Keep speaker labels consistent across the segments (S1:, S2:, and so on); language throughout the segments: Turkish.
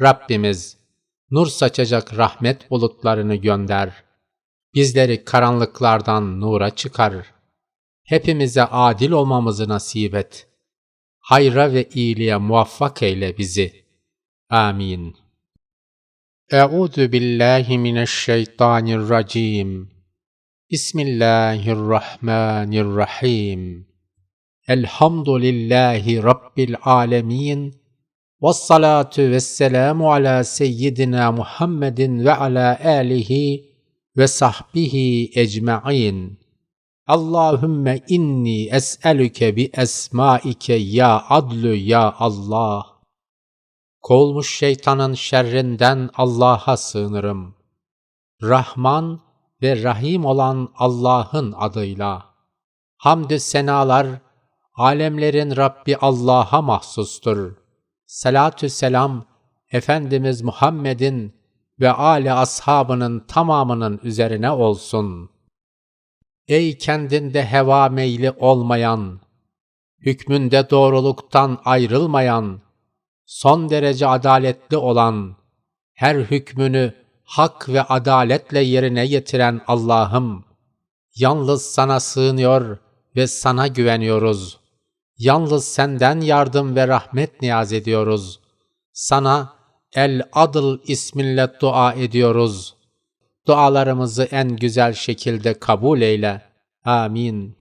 S1: Rabbimiz, nur saçacak rahmet bulutlarını gönder. Bizleri karanlıklardan nura çıkar. Hepimize adil olmamızı nasip et. Hayra ve iyiliğe muvaffak eyle bizi. Amin. Euzu billahi mineşşeytanirracim. Bismillahirrahmanirrahim. Elhamdülillahi Rabbil alemin. Vessalatu vesselamu ala seyyidina Muhammedin ve ala alihi ve sahbihi ecma'in. Allahümme inni es'elüke bi esmaike ya adlu ya Allah. Kovulmuş şeytanın şerrinden Allah'a sığınırım. Rahman ve Rahim olan Allah'ın adıyla. Hamdü senalar, alemlerin Rabbi Allah'a mahsustur. Salatü selam, Efendimiz Muhammed'in ve âli ashabının tamamının üzerine olsun. Ey kendinde heva meyli olmayan, hükmünde doğruluktan ayrılmayan, son derece adaletli olan, her hükmünü hak ve adaletle yerine getiren Allah'ım, yalnız sana sığınıyor ve sana güveniyoruz. Yalnız senden yardım ve rahmet niyaz ediyoruz. Sana El Adıl isminle dua ediyoruz. Dualarımızı en güzel şekilde kabul eyle. Amin.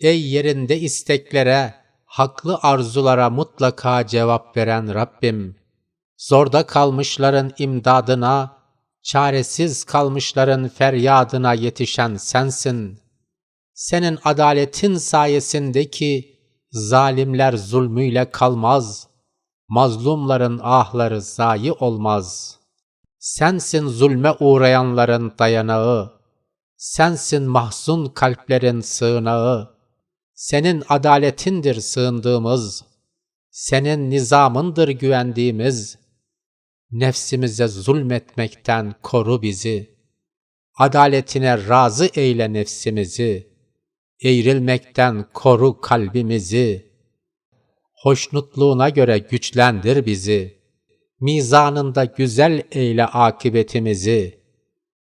S1: Ey yerinde isteklere, haklı arzulara mutlaka cevap veren Rabbim, zorda kalmışların imdadına, çaresiz kalmışların feryadına yetişen sensin. Senin adaletin sayesindeki zalimler zulmüyle kalmaz, mazlumların ahları zayi olmaz. Sensin zulme uğrayanların dayanağı, sensin mahzun kalplerin sığınağı, senin adaletindir sığındığımız, senin nizamındır güvendiğimiz, nefsimize zulmetmekten koru bizi, adaletine razı eyle nefsimizi, eğrilmekten koru kalbimizi, hoşnutluğuna göre güçlendir bizi, mizanında güzel eyle akıbetimizi,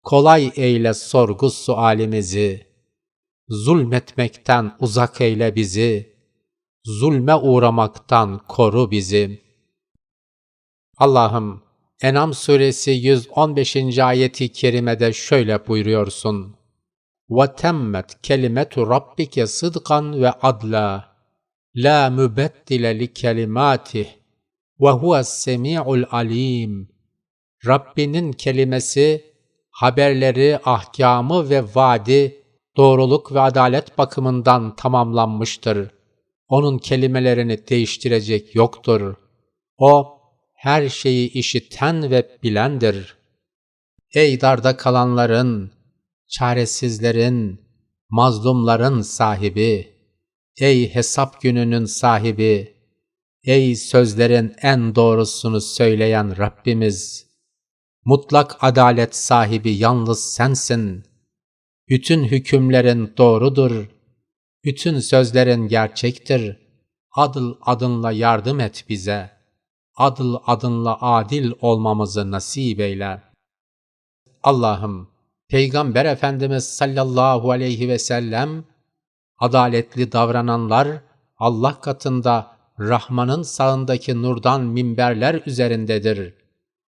S1: kolay eyle sorgu sualimizi, zulmetmekten uzak eyle bizi, zulme uğramaktan koru bizi. Allah'ım, Enam suresi 115. ayeti kerimede şöyle buyuruyorsun ve temmet kelimetu rabbike sıdkan ve adla. La mübeddile li kelimatih ve huves. Rabbinin kelimesi, haberleri, ahkamı ve vaadi doğruluk ve adalet bakımından tamamlanmıştır. Onun kelimelerini değiştirecek yoktur. O her şeyi işiten ve bilendir. Ey darda kalanların, çaresizlerin, mazlumların sahibi, ey hesap gününün sahibi, ey sözlerin en doğrusunu söyleyen Rabbimiz, mutlak adalet sahibi yalnız sensin. Bütün hükümlerin doğrudur, bütün sözlerin gerçektir. Adıl adınla yardım et bize.'' adıl adınla adil olmamızı nasip eyle. Allah'ım, Peygamber Efendimiz sallallahu aleyhi ve sellem, adaletli davrananlar Allah katında Rahman'ın sağındaki nurdan minberler üzerindedir.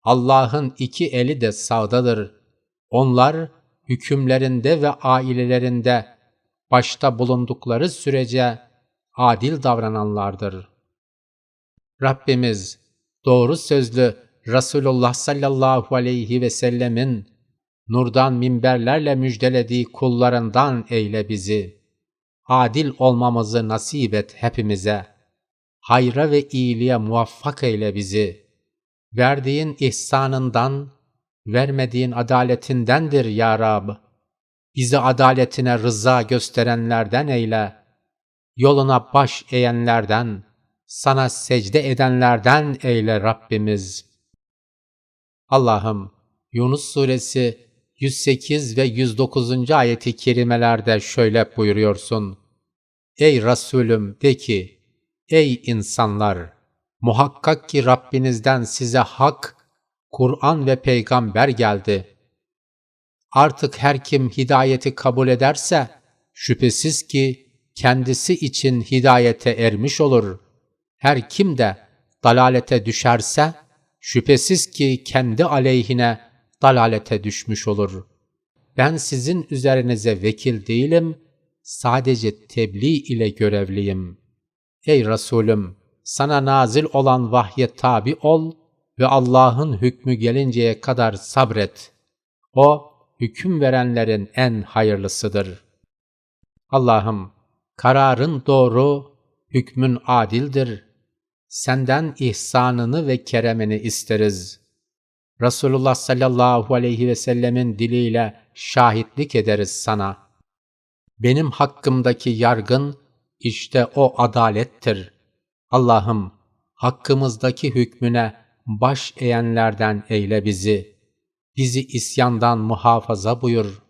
S1: Allah'ın iki eli de sağdadır. Onlar hükümlerinde ve ailelerinde başta bulundukları sürece adil davrananlardır. Rabbimiz doğru sözlü Resulullah sallallahu aleyhi ve sellemin nurdan minberlerle müjdelediği kullarından eyle bizi. Adil olmamızı nasip et hepimize. Hayra ve iyiliğe muvaffak eyle bizi. Verdiğin ihsanından, vermediğin adaletindendir ya Rab. Bizi adaletine rıza gösterenlerden eyle. Yoluna baş eğenlerden, sana secde edenlerden eyle Rabbimiz. Allah'ım Yunus suresi 108 ve 109. ayeti kerimelerde şöyle buyuruyorsun. Ey Resulüm de ki, ey insanlar! Muhakkak ki Rabbinizden size hak, Kur'an ve peygamber geldi. Artık her kim hidayeti kabul ederse, şüphesiz ki kendisi için hidayete ermiş olur. Her kim de dalalete düşerse, şüphesiz ki kendi aleyhine dalalete düşmüş olur. Ben sizin üzerinize vekil değilim, sadece tebliğ ile görevliyim. Ey Resulüm! Sana nazil olan vahye tabi ol ve Allah'ın hükmü gelinceye kadar sabret. O, hüküm verenlerin en hayırlısıdır. Allah'ım, kararın doğru, hükmün adildir. Senden ihsanını ve keremini isteriz. Resulullah sallallahu aleyhi ve sellemin diliyle şahitlik ederiz sana. Benim hakkımdaki yargın, işte o adalettir. Allah'ım, hakkımızdaki hükmüne baş eğenlerden eyle bizi. Bizi isyandan muhafaza buyur.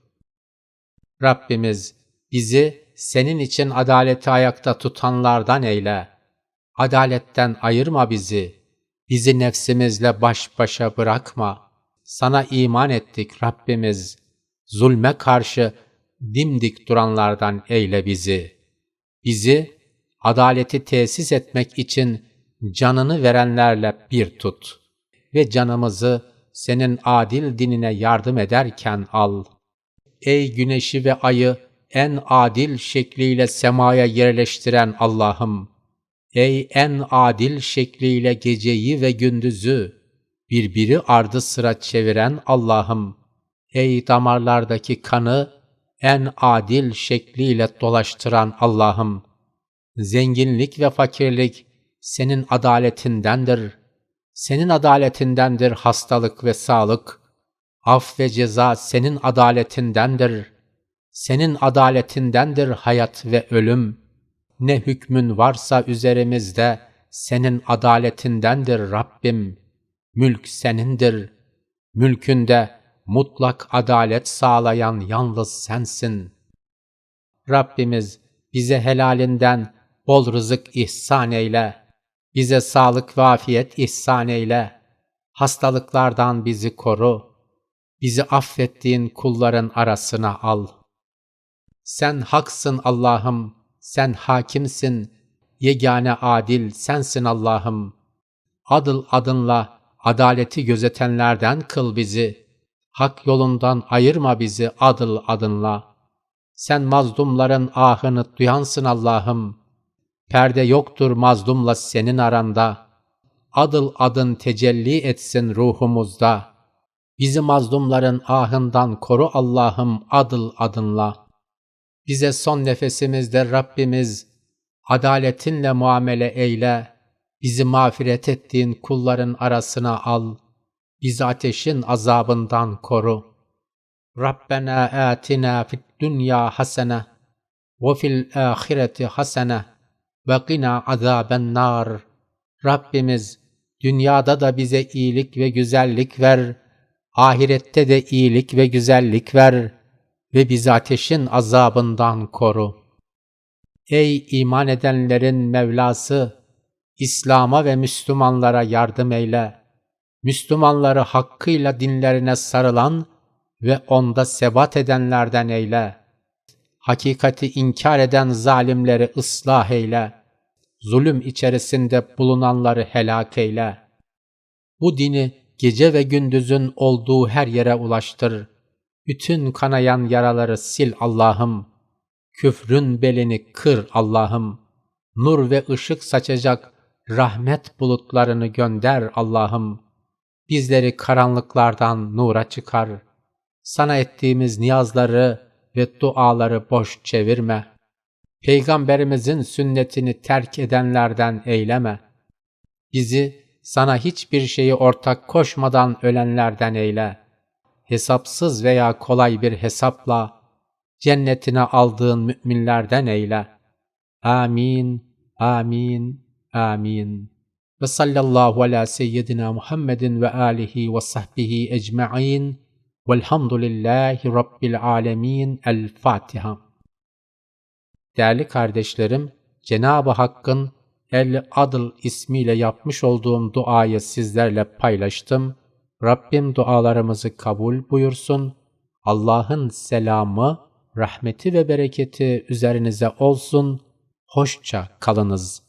S1: Rabbimiz, bizi senin için adaleti ayakta tutanlardan eyle. Adaletten ayırma bizi. Bizi nefsimizle baş başa bırakma. Sana iman ettik Rabbimiz. Zulme karşı dimdik duranlardan eyle bizi. Bizi adaleti tesis etmek için canını verenlerle bir tut ve canımızı senin adil dinine yardım ederken al. Ey güneşi ve ayı en adil şekliyle semaya yerleştiren Allah'ım! Ey en adil şekliyle geceyi ve gündüzü birbiri ardı sıra çeviren Allah'ım! Ey damarlardaki kanı en adil şekliyle dolaştıran Allah'ım! Zenginlik ve fakirlik senin adaletindendir. Senin adaletindendir hastalık ve sağlık. Af ve ceza senin adaletindendir. Senin adaletindendir hayat ve ölüm. Ne hükmün varsa üzerimizde senin adaletindendir Rabbim. Mülk senindir. Mülkünde mutlak adalet sağlayan yalnız sensin. Rabbimiz bize helalinden bol rızık ihsan eyle. Bize sağlık ve afiyet ihsan eyle. Hastalıklardan bizi koru. Bizi affettiğin kulların arasına al. Sen haksın Allah'ım, sen hakimsin. Yegane adil sensin Allah'ım. Adıl adınla adaleti gözetenlerden kıl bizi. Hak yolundan ayırma bizi adıl adınla. Sen mazlumların ahını duyansın Allah'ım. Perde yoktur mazlumla senin aranda. Adıl adın tecelli etsin ruhumuzda. Bizi mazlumların ahından koru Allah'ım adıl adınla. Bize son nefesimizde Rabbimiz adaletinle muamele eyle. Bizi mağfiret ettiğin kulların arasına al. Bizi ateşin azabından koru. Rabbena atina fid dünya hasene ve fil ahireti hasene ve qina azaben nar. Rabbimiz dünyada da bize iyilik ve güzellik ver, ahirette de iyilik ve güzellik ver ve bizi ateşin azabından koru. Ey iman edenlerin Mevlası, İslam'a ve Müslümanlara yardım eyle. Müslümanları hakkıyla dinlerine sarılan ve onda sebat edenlerden eyle. Hakikati inkar eden zalimleri ıslah eyle zulüm içerisinde bulunanları helak eyle. Bu dini gece ve gündüzün olduğu her yere ulaştır. Bütün kanayan yaraları sil Allah'ım. Küfrün belini kır Allah'ım. Nur ve ışık saçacak rahmet bulutlarını gönder Allah'ım. Bizleri karanlıklardan nura çıkar. Sana ettiğimiz niyazları ve duaları boş çevirme. Peygamberimizin sünnetini terk edenlerden eyleme. Bizi sana hiçbir şeyi ortak koşmadan ölenlerden eyle. Hesapsız veya kolay bir hesapla cennetine aldığın müminlerden eyle. Amin, amin, amin. Ve sallallahu ala seyyidina Muhammedin ve alihi ve sahbihi ecma'in. Velhamdülillahi Rabbil alemin. El Fatiha. Değerli kardeşlerim, Cenab-ı Hakk'ın El Adl ismiyle yapmış olduğum duayı sizlerle paylaştım. Rabbim dualarımızı kabul buyursun. Allah'ın selamı, rahmeti ve bereketi üzerinize olsun. Hoşça kalınız.